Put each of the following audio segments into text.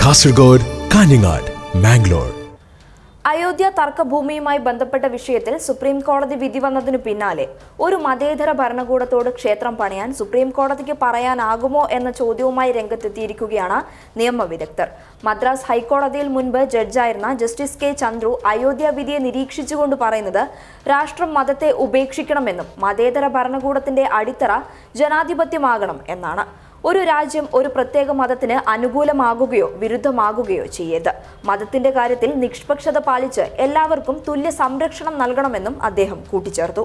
കാസർഗോഡ് കാഞ്ഞങ്ങാട് മാംഗ്ലൂർ അയോധ്യ തർക്കഭൂമിയുമായി ബന്ധപ്പെട്ട വിഷയത്തിൽ സുപ്രീം കോടതി വിധി വന്നതിനു പിന്നാലെ ഒരു മതേതര ഭരണകൂടത്തോട് ക്ഷേത്രം പണിയാൻ സുപ്രീം കോടതിക്ക് പറയാനാകുമോ എന്ന ചോദ്യവുമായി രംഗത്തെത്തിയിരിക്കുകയാണ് നിയമവിദഗ്ധർ. മദ്രാസ് ഹൈക്കോടതിയിൽ മുൻപ് ജഡ്ജായിരുന്ന ജസ്റ്റിസ് കെ ചന്ദ്രു അയോധ്യ വിധിയെ നിരീക്ഷിച്ചുകൊണ്ട് പറയുന്നത് രാഷ്ട്രം മതത്തെ ഉപേക്ഷിക്കണമെന്നും മതേതര ഭരണകൂടത്തിന്റെ അടിത്തറ ജനാധിപത്യമാകണം എന്നാണ്. ഒരു രാജ്യം ഒരു പ്രത്യേക മതത്തിന് അനുകൂലമാകുകയോ വിരുദ്ധമാകുകയോ ചെയ്യരുത്. മതത്തിന്റെ കാര്യത്തിൽ നിഷ്പക്ഷത പാലിച്ച് എല്ലാവർക്കും തുല്യ സംരക്ഷണം നൽകണമെന്നും അദ്ദേഹം കൂട്ടിച്ചേർത്തു.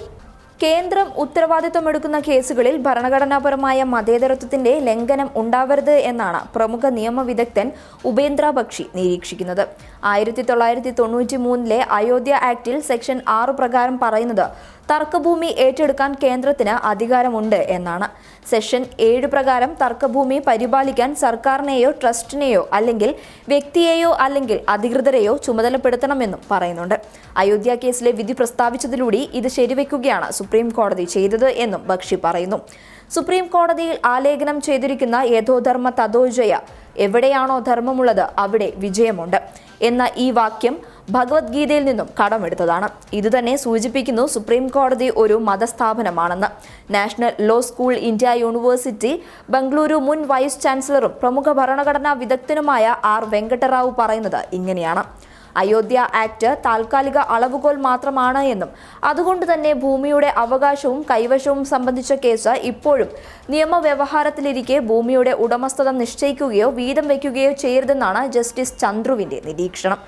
കേന്ദ്രം ഉത്തരവാദിത്വമെടുക്കുന്ന കേസുകളിൽ ഭരണഘടനാപരമായ മതേതരത്വത്തിന്റെ ലംഘനം ഉണ്ടാവരുത് എന്നാണ് പ്രമുഖ നിയമവിദഗ്ധൻ ഉപേന്ദ്ര ബക്ഷി നിരീക്ഷിക്കുന്നത്. ആയിരത്തി തൊള്ളായിരത്തി തൊണ്ണൂറ്റി മൂന്നിലെ അയോധ്യ ആക്ടിൽ സെക്ഷൻ ആറ് പ്രകാരം പറയുന്നത് തർക്കഭൂമി ഏറ്റെടുക്കാൻ കേന്ദ്രത്തിന് അധികാരമുണ്ട് എന്നാണ്. സെഷൻ ഏഴ് പ്രകാരം തർക്കഭൂമി പരിപാലിക്കാൻ സർക്കാരിനെയോ ട്രസ്റ്റിനെയോ അല്ലെങ്കിൽ വ്യക്തിയെയോ അല്ലെങ്കിൽ അധികൃതരെയോ ചുമതലപ്പെടുത്തണമെന്നും പറയുന്നുണ്ട്. അയോധ്യ കേസിലെ വിധി പ്രസ്താവിച്ചതിലൂടെ ഇത് ശരിവെക്കുകയാണ് സുപ്രീം കോടതി ചെയ്തത് എന്നും ബക്ഷി പറയുന്നു. സുപ്രീം കോടതിയിൽ ആലേഖനം ചെയ്തിരിക്കുന്ന യഥോധർമ്മ തഥോജയ എവിടെയാണോ ധർമ്മമുള്ളത് അവിടെ വിജയമുണ്ട് എന്ന ഈ വാക്യം ഭഗവത്ഗീതയിൽ നിന്നും കടമെടുത്തതാണ്. ഇതുതന്നെ സൂചിപ്പിക്കുന്നു സുപ്രീം കോടതി ഒരു മതസ്ഥാപനമാണെന്ന്. National law school India university Bengaluru മുൻ വൈസ് ചാൻസലറും പ്രമുഖ ഭരണഘടനാ വിദഗ്ധനുമായ ആർ വെങ്കട്ടറാവു പറയുന്നത് ഇങ്ങനെയാണ്. അയോധ്യ ആക്ട് താൽക്കാലിക അളവുകോൽ മാത്രമാണ് എന്നും അതുകൊണ്ട് തന്നെ ഭൂമിയുടെ അവകാശവും കൈവശവും സംബന്ധിച്ച കേസ് ഇപ്പോഴും നിയമവ്യവഹാരത്തിലിരിക്കെ ഭൂമിയുടെ ഉടമസ്ഥത നിശ്ചയിക്കുകയോ വീതം വയ്ക്കുകയോ ചെയ്യരുതെന്നാണ് ജസ്റ്റിസ് ചന്ദ്രുവിന്റെ നിരീക്ഷണം.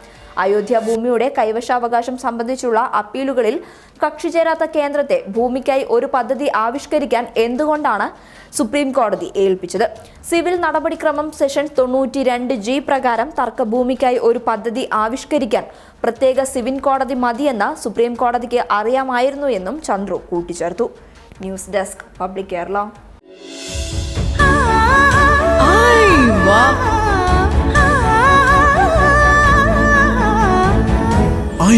അയോധ്യ ഭൂമിയുടെ കൈവശാവകാശം സംബന്ധിച്ചുള്ള അപ്പീലുകളിൽ കക്ഷി ചേരാത്ത കേന്ദ്രത്തെ ഭൂമിക്കായി ഒരു പദ്ധതി ആവിഷ്കരിക്കാൻ എന്തുകൊണ്ടാണ് സുപ്രീം കോടതി ഏൽപ്പിച്ചത്? സിവിൽ നടപടിക്രമം സെഷൻ തൊണ്ണൂറ്റി രണ്ട് ജി പ്രകാരം തർക്കഭൂമിക്കായി ഒരു പദ്ധതി ആവിഷ്കരിക്കാൻ പ്രത്യേക സിവിൽ കോടതി മതിയെന്ന് സുപ്രീം കോടതിക്ക് അറിയാമായിരുന്നു എന്നും ചന്ദ്രു കൂട്ടിച്ചേർത്തു. News desk public Kerala.